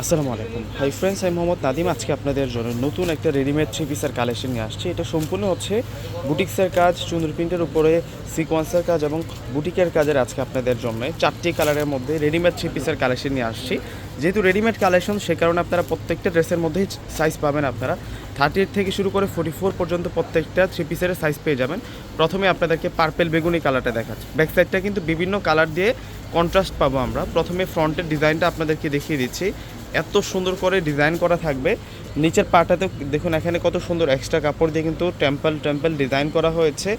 আসসালামু আলাইকুম। Hi friends, আমি মোহাম্মদ নাদিম। আজকে আপনাদের জন্য নতুন একটা রেডিমেড থ্রি পিসের কালেকশন নিয়ে আসছি। এটা সম্পূর্ণ হচ্ছে বুটিক্সের কাজ, চুন্দর প্রিন্টের উপরে, সিকোয়েন্সের কাজ এবং বুটিকের কাজের আজকে আপনাদের জন্য চারটি কালারের মধ্যে রেডিমেড থ্রি পিসের কালেকশন নিয়ে আসছি। যেহেতু রেডিমেড কালেকশন সে কারণে আপনারা প্রত্যেকটা ড্রেসের মধ্যেই সাইজ পাবেন আপনারা। থার্টি থেকে শুরু করে ফোর্টি ফোর পর্যন্ত প্রত্যেকটা থ্রি পিসের সাইজ পেয়ে যাবেন। প্রথমে আপনাদেরকে পার্পেল বেগুনি কালারটা দেখাচ্ছি। ব্যাক সাইডটা কিন্তু বিভিন্ন কালার দিয়ে কন্ট্রাস্ট পাবো আমরা। প্রথমে ফ্রন্টের ডিজাইনটা আপনাদেরকে দেখিয়ে দিচ্ছি। এত সুন্দর করে ডিজাইন করা থাকবে। নিচের পাটাতে দেখুন এখানে কত সুন্দর এক্সট্রা কাপড় দিয়ে কিন্তু টেম্পল টেম্পল ডিজাইন করা হয়েছে।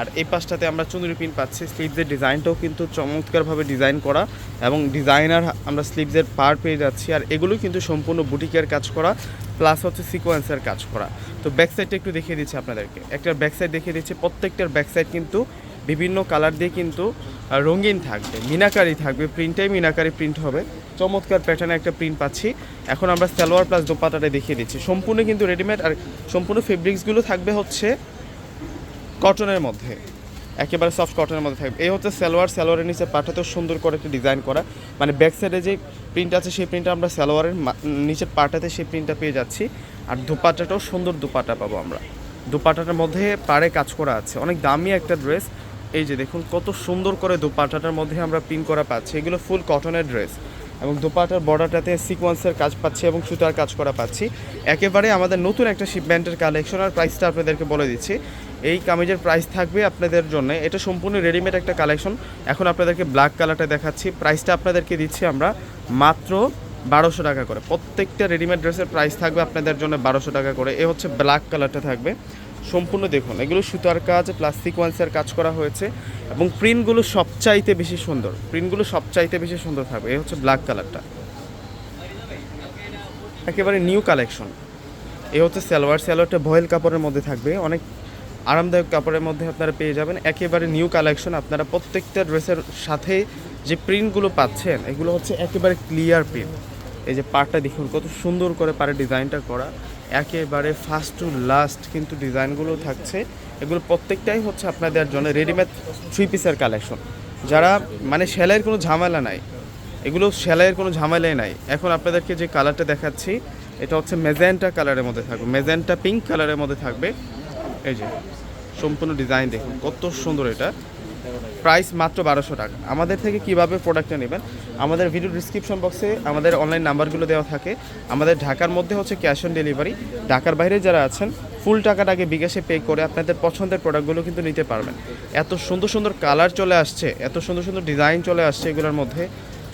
আর এই পাশটাতে আমরা চুন্দরি পিন পাচ্ছি। স্লিভসের ডিজাইনটাও কিন্তু চমৎকারভাবে ডিজাইন করা এবং ডিজাইনার আমরা স্লিভসের পার পেয়ে যাচ্ছি আর এগুলো কিন্তু সম্পূর্ণ বুটিকের কাজ করা প্লাস হচ্ছে সিকোয়েন্সের কাজ করা। তো ব্যাক সাইডটা একটু দেখিয়ে দিচ্ছি আপনাদেরকে। একটা ব্যাক সাইড দেখিয়ে দিচ্ছি, প্রত্যেকটার ব্যাক সাইড কিন্তু বিভিন্ন কালার দিয়ে কিন্তু রঙিন থাকবে, মিনাকারি থাকবে প্রিন্টটাই মিনাকারি প্রিন্ট হবে। চমৎকার প্যাটার্নে একটা প্রিন্ট পাচ্ছি। এখন আমরা সালোয়ার প্লাস দোপাটাটা দেখিয়ে দিচ্ছি। সম্পূর্ণ কিন্তু রেডিমেড আর সম্পূর্ণ ফেব্রিক্সগুলো থাকবে হচ্ছে কটনের মধ্যে। একেবারে সফট কটনের মধ্যে থাকবে। এই হচ্ছে সালোয়ার। সালোয়ারের নিচে পাটাতেও সুন্দর করে একটা ডিজাইন করা। মানে ব্যাক সাইডে যে প্রিন্ট আছে, সেই প্রিন্টটা আমরা সালোয়ারের নিচের পাটাতে সেই প্রিন্টটা পেয়ে যাচ্ছি। আর দুপাটাটাও সুন্দর দুপাটা পাবো আমরা। দুপাটাটার মধ্যে পাড়ে কাজ করা আছে। অনেক দামি একটা ড্রেস এই যে দেখুন, কত সুন্দর করে দুপাটাটার মধ্যে আমরা প্রিন্ট করা পাচ্ছি। এগুলো ফুল কটনের ড্রেস এবং দোপাটার বর্ডারটাতে সিকোয়েন্সের কাজ পাচ্ছি এবং সুতার কাজ করা পাচ্ছি। একেবারে আমাদের নতুন একটা শিপমেন্টের কালেকশন আর প্রাইসটা আপনাদেরকে বলে দিচ্ছি। এই কামিজের প্রাইস থাকবে আপনাদের জন্য। এটা সম্পূর্ণ রেডিমেড একটা কালেকশন এখন আপনাদেরকে ব্ল্যাক কালারটা দেখাচ্ছি। প্রাইসটা আপনাদেরকে দিচ্ছি আমরা মাত্র বারোশো টাকা করে। প্রত্যেকটা রেডিমেড ড্রেসের প্রাইস থাকবে আপনাদের জন্য বারোশো টাকা করে। এ হচ্ছে ব্ল্যাক কালারটা থাকবে। সম্পূর্ণ দেখুন। এগুলো সুতার কাজ প্লাস সিকোয়েন্সের কাজ করা হয়েছে এবং প্রিন্টগুলো সবচাইতে বেশি সুন্দর। প্রিন্টগুলো সবচাইতে বেশি সুন্দর থাকবে। এই হচ্ছে ব্ল্যাক কালারটা একেবারে নিউ কালেকশন এ হচ্ছে সালোয়ার। সালোয়ারটা ভয়েল কাপড়ের মধ্যে থাকবে। অনেক আরামদায়ক কাপড়ের মধ্যে আপনারা পেয়ে যাবেন। একেবারে নিউ কালেকশন আপনারা প্রত্যেকটা ড্রেসের সাথে যে প্রিন্টগুলো পাচ্ছেন, এগুলো হচ্ছে একেবারে ক্লিয়ার প্রিন্ট এই যে পাড়টা দেখুন, কত সুন্দর করে পারে ডিজাইনটা করা। একেবারে ফার্স্ট টু লাস্ট কিন্তু ডিজাইনগুলো থাকছে। এগুলো প্রত্যেকটাই হচ্ছে আপনাদের জন্য রেডিমেড থ্রি পিসের কালেকশন যারা মানে সেলাইয়ের কোনো ঝামেলা নাই, এগুলো সেলাইয়ের কোনো ঝামেলাই নাই। এখন আপনাদেরকে যে কালারটা দেখাচ্ছি, এটা হচ্ছে মেজেন্টা কালারের মধ্যে থাকবে। মেজেন্টা পিঙ্ক কালারের মধ্যে থাকবে। এই যে, সম্পূর্ণ ডিজাইন দেখুন, কত সুন্দর এটা। প্রাইস মাত্র বারোশো টাকা। আমাদের থেকে কীভাবে প্রোডাক্টটা নেবেন, আমাদের ভিডিও ডিসক্রিপশন বক্সে আমাদের অনলাইন নাম্বারগুলো দেওয়া থাকে। আমাদের ঢাকার মধ্যে হচ্ছে ক্যাশ অন ডেলিভারি ঢাকার বাইরে যারা আছেন ফুল টাকাটাকে বিকাশে পে করে আপনাদের পছন্দের প্রোডাক্টগুলো কিন্তু নিতে পারবেন। এত সুন্দর সুন্দর কালার চলে আসছে, এত সুন্দর সুন্দর ডিজাইন চলে আসছে এগুলোর মধ্যে,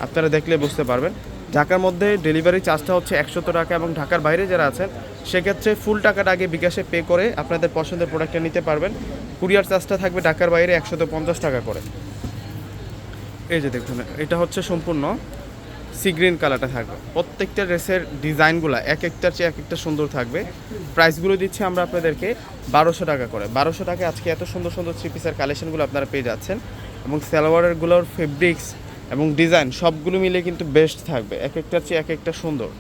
আপনারা দেখলে বুঝতে পারবেন। ঢাকার মধ্যে ডেলিভারি চার্জটা হচ্ছে একশত টাকা এবং ঢাকার বাইরে যারা আছেন, সেক্ষেত্রে ফুল টাকাটা আগে বিকাশে পে করে আপনাদের পছন্দের প্রোডাক্টটা নিতে পারবেন। কুরিয়ার চার্জটা থাকবে ঢাকার বাইরে একশত পঞ্চাশ টাকা করে। এই যে দেখুন, এটা হচ্ছে সম্পূর্ণ সি গ্রিন কালারটা থাকবে। প্রত্যেকটা ড্রেসের ডিজাইনগুলো এক একটার চেয়ে এক একটা সুন্দর থাকবে। প্রাইসগুলো দিচ্ছি আমরা আপনাদেরকে বারোশো টাকা করে। বারোশো টাকা আজকে এত সুন্দর সুন্দর থ্রি পিসের কালেকশনগুলো আপনারা পেয়ে যাচ্ছেন। এবং সালোয়ারেরগুলোর ফেব্রিক্স এবং ডিজাইন সবগুলো মিলে কিন্তু বেস্ট থাকবে। এক একটা চেয়ে এক একটা সুন্দর।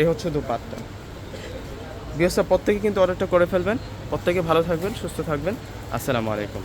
এই হচ্ছে দুপাতটা বৃহস্পতি প্রত্যেকে কিন্তু অর্ডারটা করে ফেলবেন। প্রত্যেকে ভালো থাকবেন, সুস্থ থাকবেন। আসসালামু আলাইকুম।